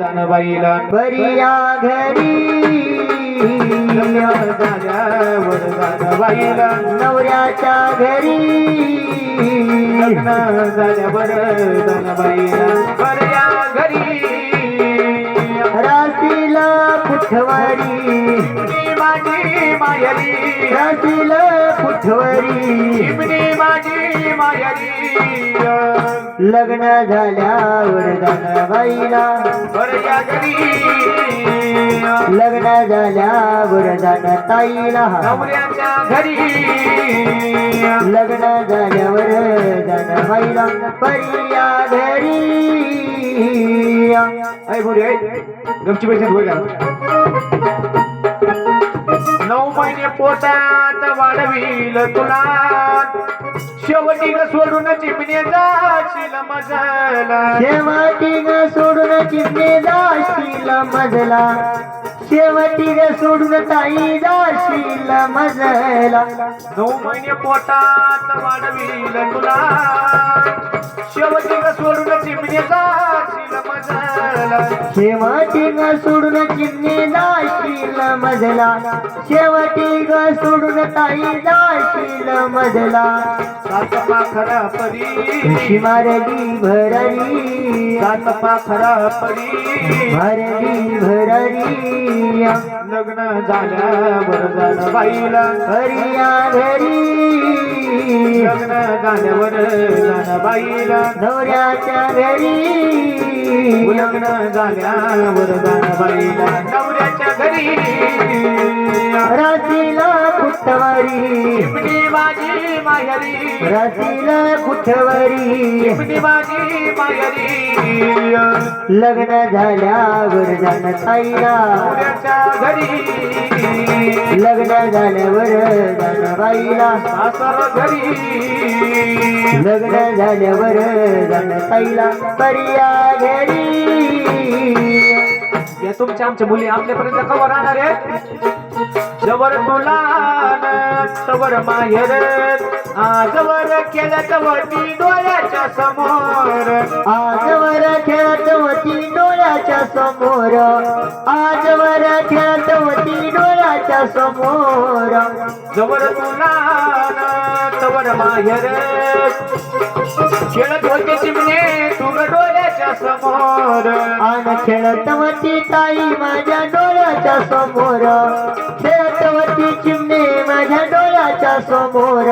जानबाईला बरिया घरी. नवऱ्याच्या घरी. लग्न झाल्यावर जानबाईला बऱ्या घरी. राशीला पुठवरी. चिमणी माझी मायरी राशीला पुठवरी माझी मायरी. लग्न झाल्यावर बाईला बऱ्या घरी लग्न झाल्यावर जाण ताईला नवऱ्याच्या घरी. लग्न झाल्यावर जाण बाईला परिया घरी. ऐ बोरी ऐ गमची पैसे होय महिने पोटात वाढवील तुला शेवटी ग सोडून चिमणे जाशील मजला. शेवटी ग सोडून चिमणे जाशील मजला. शेवटी ग सोडून ताई जाशील मजला. नऊ महिने पोटात वाढवील तुला शेवटी ग सोडून चिमणे मजला शेवटी ग सोडून चिमणे जाशील मजला. शेवटी ग सोडून ताई जाशील मजला. सात पाखरा परी. खुशी मारली भरली सात पाखरा परी. भरली भरली लग्न झाल्यावर झालं बाईला हरिया घरी. लग्न झाल्यावर झालं बाईला नवऱ्याच्या घरी. लग्न झाल्यावर झालं बाईला नवऱ्याच्या घरी. रात्रीला कुटवारी माझी कुठवरी? चिमणी माझी माहेरी लग्न झाल्यावर जाण ताईला घरी. लग्न झाल्यावर जाण बाईला सासर घरी. लग्न झाल्यावर जाण ताईला परिया घरी. हे तुमच्या आमच्या मुली आपल्यापर्यंत कवर राहणार आहेत? जवळ तुला तवर माहेर आजवर खेळत तवती डोळ्याच्या समोर. आजवर खेळत होती डोळ्याच्या समोर. आजवर खेळत होती डोळ्याच्या समोर. जवळ तुला तवर माहेर. खेळत होते चिमणी समोर. आन खेळत होती ताई माझ्या डोळ्याच्या समोर. खेळत होती चिमणे माझ्या डोळ्याच्या समोर.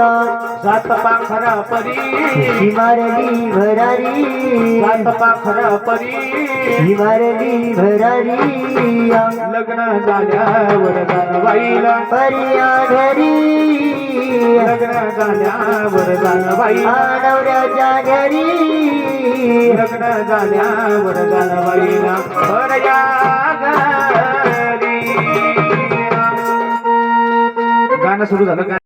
सात पाखरा परी. मारली भरारी. सात पाखरा परी. मारली भरारी. लग्न झाल्यावर बाईला परिया घरी. लग्न झाल्यावर झालं बाई नवऱ्याच्या घरी. लग्न झाल्यावर झालं गाणं सुरू झालं